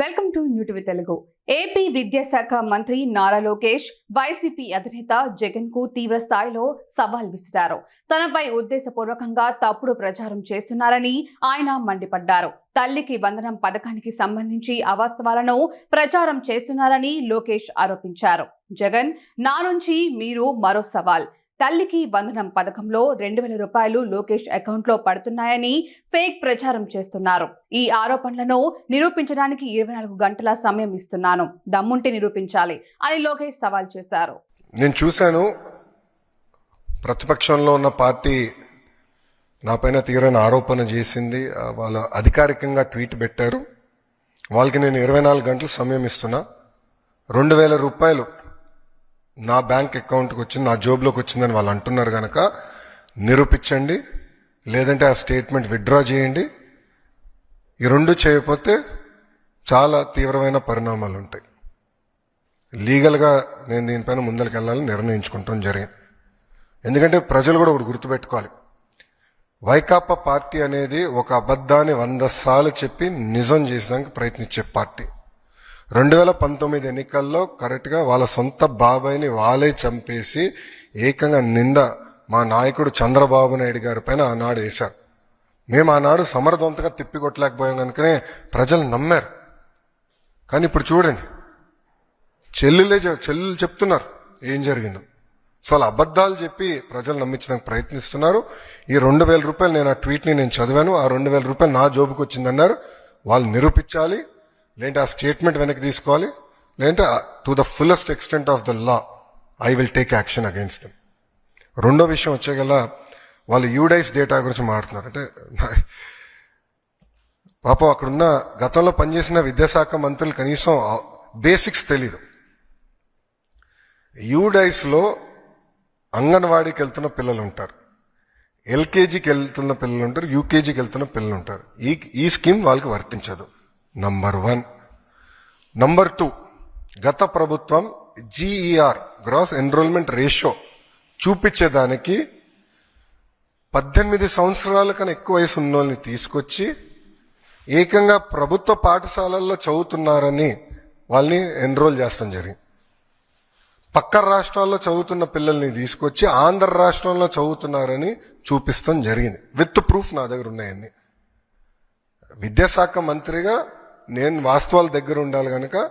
Welcome to new TV Telugu. AP విద్యాశాఖ మంత్రి Nara Lokesh YCP అధినేత జగన్కు తీవ్ర స్థాయిలో సవాల్ విసిరారు. తనపై ఉద్దేశపూర్వకంగా తప్పుడు ప్రచారం చేస్తున్నారని ఆయన మండిపడ్డారు. తల్లికి వందనం పథకానికి సంబంధించి అవాస్తవాలను ప్రచారం చేస్తున్నారని లోకేష్ ఆరోపించారు. జగన్ నా నుంచి మీరు మరో సవాల్. తల్లికి వందనం పథకంలో రెండు వేల రూపాయలు లోకేష్ అకౌంట్లో పడుతున్నాయని ఫేక్ ప్రచారం చేస్తున్నారు. ఈ ఆరోపణలను నిరూపించడానికి ఇరవై నాలుగు గంటల సమయం ఇస్తున్నాను. దమ్ముంటే నిరూపించాలి అని లోకేష్ సవాల్ చేశారు. నేను చూశాను. ప్రతిపక్షంలో ఉన్న పార్టీ నా పైన తీవ్రమైన ఆరోపణ చేసింది. వాళ్ళ వాళ్ళు అధికారికంగా ట్వీట్ పెట్టారు. వాళ్ళకి నేను ఇరవై నాలుగు గంటలు సమయం ఇస్తున్నా. రెండు వేల రూపాయలు నా బ్యాంక్ అకౌంట్కి వచ్చింది నా జోబ్లోకి వచ్చిందని వాళ్ళు అంటున్నారు కనుక నిరూపించండి లేదంటే ఆ స్టేట్మెంట్ విత్డ్రా చేయండి. ఈ రెండు చేయకపోతే చాలా తీవ్రమైన పరిణామాలు ఉంటాయి. లీగల్గా నేను దీనిపైన ముందరికి వెళ్ళాలని నిర్ణయించుకుంటాం జరిగింది. ఎందుకంటే ప్రజలు కూడా ఒకటి గుర్తుపెట్టుకోవాలి. వైకాపా పార్టీ అనేది ఒక అబద్ధాన్ని వంద సార్లు చెప్పి నిజం చేసేదానికి ప్రయత్నించే పార్టీ. రెండు వేల పంతొమ్మిది ఎన్నికల్లో కరెక్ట్గా వాళ్ళ సొంత బాబాయ్ని వాళ్ళే చంపేసి ఏకంగా నింద మా నాయకుడు చంద్రబాబు నాయుడు గారి పైన ఆనాడు వేశారు. మేము ఆనాడు సమర్థవంతంగా తిప్పికొట్టలేకపోయాం కనుకనే ప్రజలు నమ్మారు. కానీ ఇప్పుడు చూడండి చెల్లులే చె- చెల్లెలు చెప్తున్నారు ఏం జరిగిందో. సో అలా అబద్ధాలు చెప్పి ప్రజలు నమ్మించడానికి ప్రయత్నిస్తున్నారు. ఈ రెండు వేల రూపాయలు నేను ఆ ట్వీట్ని నేను చదివాను ఆ రెండు వేల రూపాయలు నా జోబుకి వచ్చిందన్నారు వాళ్ళు నిరూపించాలి లేదంటే ఆ స్టేట్మెంట్ వెనక్కి తీసుకోవాలి లేదంటే to the fullest extent of the law I will take action against them రెండో విషయం వచ్చేగల వాళ్ళు యూడైస్ డేటా గురించి మాట్లాడుతున్నారు. అంటే పాపం అక్కడున్న గతంలో పనిచేసిన విద్యాశాఖ మంత్రులు కనీసం బేసిక్స్ తెలీదు. యూడైస్లో అంగన్వాడీకి వెళ్తున్న పిల్లలు ఉంటారు ఎల్కేజీకి వెళ్తున్న పిల్లలు ఉంటారు యూకేజీకి వెళ్తున్న పిల్లలు ఉంటారు ఈ ఈ స్కీమ్ వాళ్ళకి వర్తించదు. నంబర్ వన్ నంబర్ టూ గత ప్రభుత్వం జీఈఆర్ గ్రాస్ ఎన్రోల్మెంట్ రేషియో చూపించేదానికి పద్దెనిమిది సంవత్సరాల కన్నా ఎక్కువ వయసు ఉన్న వాళ్ళని తీసుకొచ్చి ఏకంగా ప్రభుత్వ పాఠశాలల్లో చదువుతున్నారని వాళ్ళని ఎన్రోల్ చేస్తాం జరిగింది. పక్క రాష్ట్రాల్లో చదువుతున్న పిల్లల్ని తీసుకొచ్చి ఆంధ్ర రాష్ట్రంలో చదువుతున్నారని చూపిస్తాం జరిగింది. విత్ ప్రూఫ్ నా దగ్గర ఉన్నాయండి విద్యాశాఖ మంత్రిగా నేను వాస్తవాల దగ్గర ఉండాలి కనుక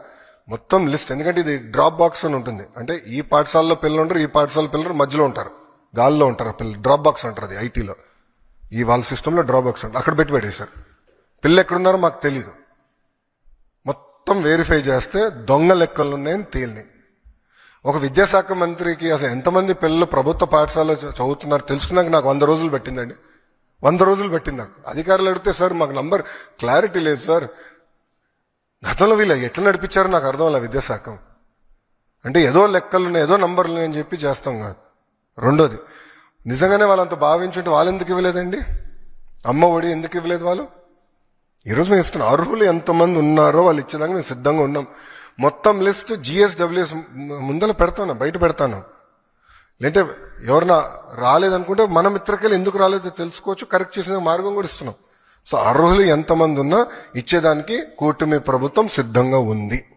మొత్తం లిస్ట్. ఎందుకంటే ఇది డ్రాప్ బాక్స్ అని ఉంటుంది. అంటే ఈ పాఠశాలలో పిల్లలు ఉంటారు ఈ పాఠశాల పిల్లలు మధ్యలో ఉంటారు. గాల్లో ఉంటారు పిల్లలు. డ్రాప్ బాక్స్ అంటారు అది ఐటీలో. ఈ వాళ్ళ సిస్టంలో డ్రాప్ బాక్స్ ఉంటుంది అక్కడ పెట్టి పెట్టేశారు. పిల్లలు ఎక్కడున్నారో మాకు తెలియదు మొత్తం వెరిఫై చేస్తే దొంగ లెక్కలు ఉన్నాయని తేలినాయి. ఒక విద్యాశాఖ మంత్రికి అసలు ఎంతమంది పిల్లలు ప్రభుత్వ పాఠశాలలో చదువుతున్నారు తెలుసుకున్నాక నాకు వంద రోజులు పెట్టిందండి. వంద రోజులు పెట్టింది నాకు. అధికారులు అడిగితే సార్ మాకు నంబర్ క్లారిటీ లేదు సార్. గతంలో వీళ్ళు ఎట్లా నడిపించారో నాకు అర్థం అలా విద్యాశాఖ. అంటే ఏదో లెక్కలు ఉన్నాయి ఏదో నంబర్లు అని చెప్పి చేస్తాం కాదు. రెండోది నిజంగానే వాళ్ళంత భావించుంటే వాళ్ళు ఎందుకు ఇవ్వలేదండి? అమ్మ ఒడి ఎందుకు ఇవ్వలేదు వాళ్ళు? ఈరోజు మేము ఇస్తున్నాం అర్హులు ఎంతమంది ఉన్నారో వాళ్ళు ఇచ్చేదాకా మేము సిద్ధంగా ఉన్నాం. మొత్తం లిస్ట్ జిఎస్డబ్ల్యూఎస్ ముందర పెడతాను బయట పెడతాను. లేదంటే ఎవరన్నా రాలేదనుకుంటే మన మిత్రకెళ్ళి ఎందుకు రాలేదో తెలుసుకోవచ్చు కరెక్ట్ చేసిన మార్గం కూడా ఇస్తున్నాం. సో అర్హులు ఎంతమంది ఉన్నా ఇచ్చేదానికి కూటమి ప్రభుత్వం సిద్ధంగా ఉంది.